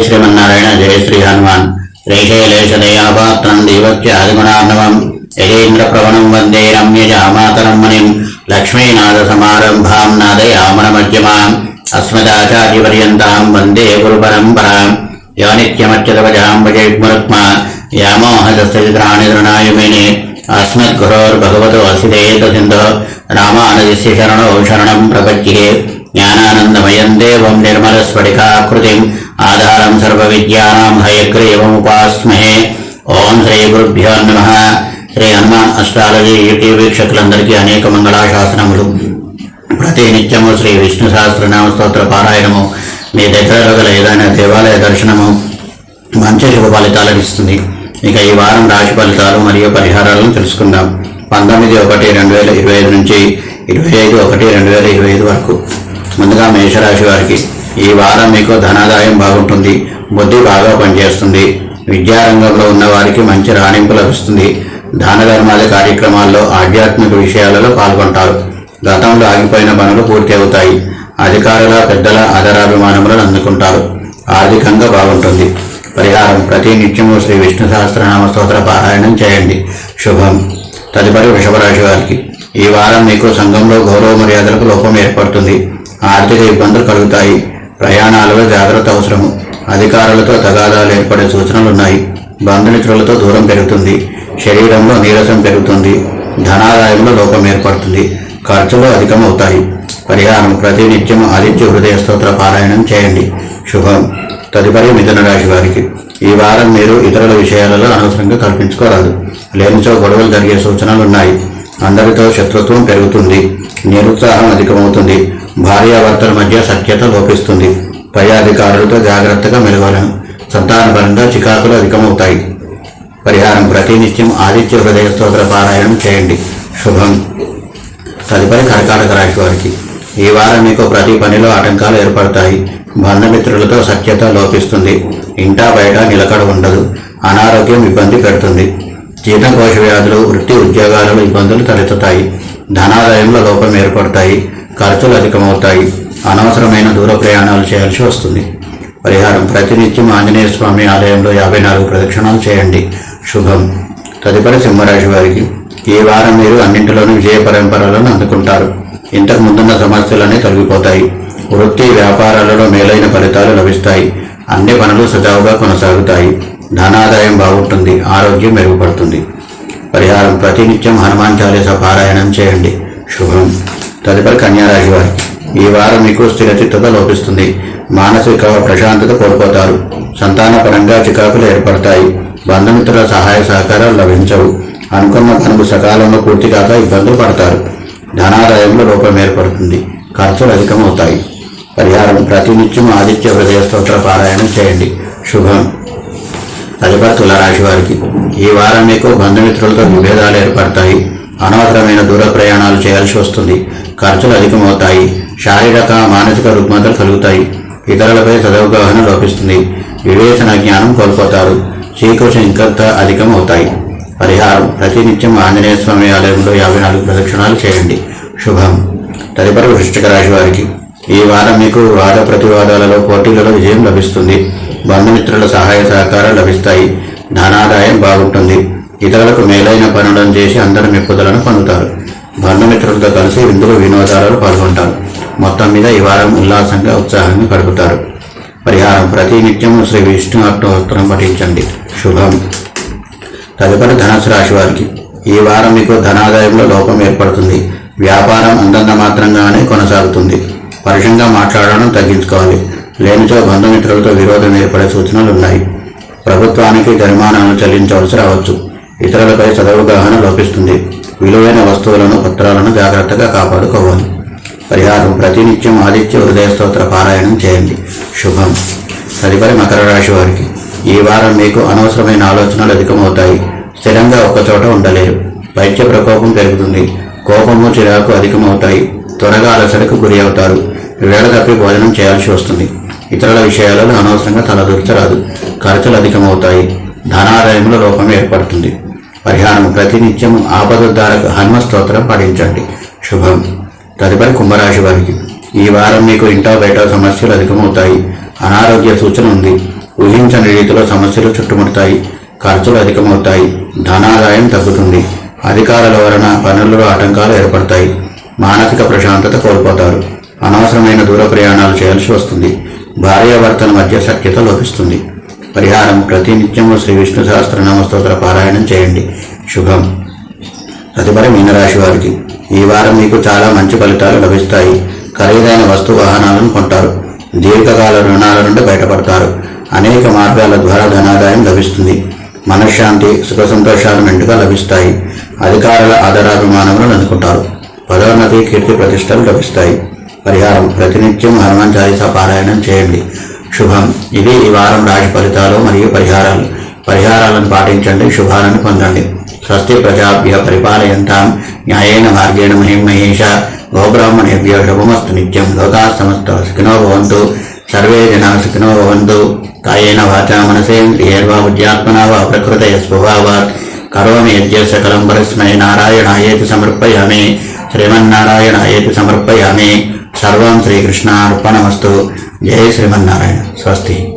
శ్రీమన్నారాయణ జయ శ్రీ హనుమాన్. శ్రీశైలేశదయాపాత్రం దీవత్యాదిగుణార్ణవం యజేంద్ర ప్రవణం వందే రమ్యజామాతరం మునిం. లక్ష్మీనాథ సమారంభాం నాదయామన మధ్యమాం అస్మదాచార్యపర్యంతాం వందే గురు పరంపరాం యో నిత్యమచ్యుతవజాం భజేగ్మరుక్మా యామోహదస్తరాణి అస్మద్గురోర్భగవతో అసిదేత సింధో రామానుజస్య శరణో శరణం ప్రపద్యే. జ్ఞానానందమయం దేవం నిర్మలస్ఫటికాకృతిం ఆధారం సర్వవిద్యానాం హయగ్రీవముపాస్మహే ఓం శ్రీ గురుభ్యో నమ శ్రీ హనుమాన్ అస్ట్రాలజీ యూట్యూబ్ వీక్షకులందరికీ అనేక మంగళాశాసనములు. ప్రతి నిత్యము శ్రీ విష్ణు సహస్రనామ స్తోత్ర పారాయణము. మీ దగ్గరలో గల ఏదైనా దేవాలయ దర్శనము మంచి శుభ ఫలితాలను ఇస్తుంది ఇక ఈ వారం రాశి ఫలితాలు మరియు పరిహారాలను తెలుసుకుందాం. పంతొమ్మిది ఒకటి రెండు వేల ఇరవై ఐదు నుంచి ఇరవై ఐదు ఒకటి రెండు వేల ఇరవై ఐదు వరకు. ముందుగా మేషరాశి వారికి ఈ వారం మీకు ధనాదాయం బాగుంటుంది బుద్ధి బాగా పనిచేస్తుంది విద్యారంగంలో ఉన్న వారికి మంచి రాణింపు లభిస్తుంది. దాన ధర్మాల కార్యక్రమాల్లో ఆధ్యాత్మిక విషయాలలో పాల్గొంటారు. గతంలో ఆగిపోయిన పనులు పూర్తి అవుతాయి. అధికారుల పెద్దల ఆదరాభిమానములను అందుకుంటారు. ఆర్థికంగా బాగుంటుంది. పరిహారం ప్రతి నిత్యము శ్రీ విష్ణు సహస్రనామ స్తోత్ర పారాయణం చేయండి. శుభం. తదుపరి వృషభరాశి వారికి ఈ వారం మీకు సంఘంలో గౌరవ మర్యాదలకు లోపం ఏర్పడుతుంది. ఆర్థిక ఇబ్బందులు కలుగుతాయి. ప్రయాణాలలో జాగ్రత్త అవసరము అధికారులతో తగాదాలు ఏర్పడే సూచనలు ఉన్నాయి బంధుమిత్రులతో దూరం పెరుగుతుంది. శరీరంలో నీరసం పెరుగుతుంది. ధనాదాయంలో లోపం ఏర్పడుతుంది. ఖర్చులు అధికమవుతాయి. పరిహారం ప్రతినిత్యం ఆదిత్య హృదయ స్తోత్ర పారాయణం చేయండి. శుభం. తదుపరి మిథున రాశి వారికి. ఈ వారం మీరు ఇతరుల విషయాలలో అనవసరంగా కల్పించుకోరాదు లేనిచో గొడవలు జరిగే సూచనలు ఉన్నాయి అందరితో శత్రుత్వం పెరుగుతుంది నిరుత్సాహం అధికమవుతుంది భార్యాభర్తల మధ్య సఖ్యత లోపిస్తుంది. పై అధికారులతో జాగ్రత్తగా మెలగాలను సంతానపరంగా చికాకులు అధికమవుతాయి. పరిహారం ప్రతినిత్యం ఆదిత్య హృదయ స్తోత్ర పారాయణం చేయండి. శుభం. తదుపరి కర్కాటక రాశి వారికి. ఈ వారం మీకు ప్రతి పనిలో ఆటంకాలు ఏర్పడతాయి. బంధమిత్రులతో సఖ్యత లోపిస్తుంది. ఇంటా బయట నిలకడ ఉండదు. అనారోగ్యం ఇబ్బంది పెడుతుంది. జీర్ణకోశ వ్యాధులు వృత్తి ఉద్యోగాలలో ఇబ్బందులు తలెత్తుతాయి. ధనాదాయంలో లోపం ఏర్పడతాయి. ఖర్చులు అధికమవుతాయి. అనవసరమైన దూర ప్రయాణాలు చేయాల్సి వస్తుంది. పరిహారం ప్రతినిత్యం ఆంజనేయ స్వామి ఆలయంలో యాభై నాలుగు ప్రదక్షిణాలు చేయండి. శుభం. తదుపరి సింహరాశి వారికి ఈ వారం మీరు అన్నింటిలోనూ విజయ పరంపరలను అందుకుంటారు. ఇంతకు ముందున్న సమస్యలన్నీ తొలగిపోతాయి. వృత్తి వ్యాపారాలలో మేలైన ఫలితాలు లభిస్తాయి. అన్ని పనులు సజావుగా కొనసాగుతాయి. ధనాదాయం బాగుంటుంది ఆరోగ్యం మెరుగుపడుతుంది. పరిహారం ప్రతినిత్యం హనుమాన్ చాలీస పారాయణం చేయండి. శుభం. తదుపరి కన్యారాశి వారికి ఈ వారం మీకు స్థిరచిత్తత లోపిస్తుంది. మానసిక ప్రశాంతత కోల్పోతారు. సంతానపరంగా చికాకులు ఏర్పడతాయి. బంధుమిత్రుల సహాయ సహకారాలు లభించవు. అనుకున్న పనులు సకాలంలో పూర్తి కాక ఇబ్బందులు పడతారు. ధనాదాయంలో లోపం ఏర్పడుతుంది. ఖర్చులు అధికమవుతాయి. పరిహారం ప్రతినిత్యం ఆదిత్య హృదయ స్తోత్ర పారాయణం చేయండి. శుభం. తదుపరి తులరాశి వారికి ఈ వారం మీకు బంధుమిత్రులతో విభేదాలు ఏర్పడతాయి. అనవసరమైన దూర ప్రయాణాలు చేయాల్సి వస్తుంది. ఖర్చులు అధికమవుతాయి. శారీరక మానసిక రుగ్మతలు కలుగుతాయి. ఇతరులపై సదవగాహన లోపిస్తుంది. వివేచన జ్ఞానం కోల్పోతారు. శ్రీకృష్ణ ఇంకంత అధికమవుతాయి. పరిహారం. ప్రతినిత్యం ఆంజనేయ స్వామి ఆలయంలో యాభై నాలుగు ప్రదక్షిణాలు చేయండి. శుభం. తదుపరి వృష్టిక రాశి వారికి ఈ వారం మీకు వాద ప్రతివాదాలలో పోటీలలో విజయం లభిస్తుంది. బంధుమిత్రుల సహాయ సహకారాలు లభిస్తాయి. ధనాదాయం బాగుంటుంది. ఇతరులకు మేలైన పనులను చేసి అందరి మెప్పుదలను పొందుతారు. బంధుమిత్రులతో కలిసి విందులు వినోదాలలో పాల్గొంటారు. మొత్తం మీద ఈ వారం ఉల్లాసంగా ఉత్సాహంగా గడుపుతారు. పరిహారం ప్రతి నిత్యం శ్రీ విష్ణు అష్టోత్తరం పఠించండి. శుభం. తదుపరి ధనుసు రాశి వారికి. ఈ వారం మీకు ధనాదాయంలో లోపం ఏర్పడుతుంది. వ్యాపారం అందంత మాత్రంగానే కొనసాగుతుంది. పరుషంగా మాట్లాడడం తగ్గించుకోవాలి. లేనిచో బంధుమిత్రులతో విరోధం ఏర్పడే సూచనలు ఉన్నాయి ప్రభుత్వానికి జరిమానాలను చెల్లించవలసి రావచ్చు. ఇతరులపై చదవగాహన లోపిస్తుంది. విలువైన వస్తువులను పత్రాలను జాగ్రత్తగా కాపాడుకోవాలి. పరిహారం ప్రతినిత్యం ఆదిత్య హృదయ స్తోత్ర పారాయణం చేయండి. శుభం. తదుపరి మకర రాశి వారికి. ఈ వారం మీకు అనవసరమైన ఆలోచనలు అధికమవుతాయి. స్థిరంగా ఒక్కచోట ఉండలేరు. వైద్య ప్రకోపం పెరుగుతుంది. కోపము చిరాకు అధికమవుతాయి. త్వరగా అలసటకు గురి అవుతారు. వేళ తప్పి భోజనం చేయాల్సి వస్తుంది. ఇతరుల విషయాలను అనవసరంగా తలదూర్చరాదు. ఖర్చులు అధికమవుతాయి. ధనాదాయంలో లోపం ఏర్పడుతుంది. పరిహారం ప్రతినిత్యం ఆపదోద్ధారక హనుమ స్తోత్రం పఠించండి. శుభం. తదుపరి కుంభరాశి వారికి. ఈ వారం మీకు ఇంటా బయట సమస్యలు అధికమవుతాయి. అనారోగ్య సూచన ఉంది. ఊహించని రీతిలో సమస్యలు చుట్టుముడతాయి. ఖర్చులు అధికమవుతాయి. ధనాదాయం తగ్గుతుంది. అధికారుల వలన పనుల్లో ఆటంకాలు ఏర్పడతాయి. మానసిక ప్రశాంతత కోల్పోతారు. అనవసరమైన దూర ప్రయాణాలు చేయాల్సి వస్తుంది. భార్యాభర్తల మధ్య సఖ్యత లోపిస్తుంది. పరిహారం ప్రతినిత్యము శ్రీ విష్ణు సహస్రనామ స్తోత్ర పారాయణం చేయండి. శుభం. తదుపరి మీనరాశి వారికి ఈ వారం మీకు చాలా మంచి ఫలితాలు లభిస్తాయి. ఖరీదైన వస్తు వాహనాలను కొంటారు. దీర్ఘకాల రుణాల నుండి బయటపడతారు. అనేక మార్గాల ద్వారా ధనాదాయం లభిస్తుంది. మనశ్శాంతి సుఖ సంతోషాలు మెండుగా లభిస్తాయి. అధికారుల ఆదరాభిమానములను అందుకుంటారు. పదోన్నతి కీర్తి ప్రతిష్టలు లభిస్తాయి. పరిహారం. ప్రతినిత్యం హనుమాన్ చాలీసా పారాయణం చేయండి. శుభం. ఇది ఈ వారం రాశి ఫలితాలు మరియు పరిహారాలు. పరిహారాలను పాటించండి శుభాలను పొందండి. స్వస్తి ప్రజాభ్య పరిపాలయంతాం. న్యాయేన మార్గేణ మహిం మహేష గోబ్రాహ్మణేభ్య శుభమస్తు నిత్యం. లోకా సమస్త సుఖినో భవంతు. సర్వే జనా సుఖినో భవంతు. కాయేన వాచా మనసేంద్రియర్వా బుద్ధ్యాత్మనా వా ప్రకృతయ స్వభావాత్. కరోమి యజ్ఞ సకలం పరస్మై నారాయణాయేతి సమర్పయామి. శ్రీమన్నారాయణాయేతి సమర్పయామి. సర్వం శ్రీకృష్ణ శ్రీకృష్ణార్పణమస్తు జయ శ్రీమన్నారాయణ. స్వస్తి.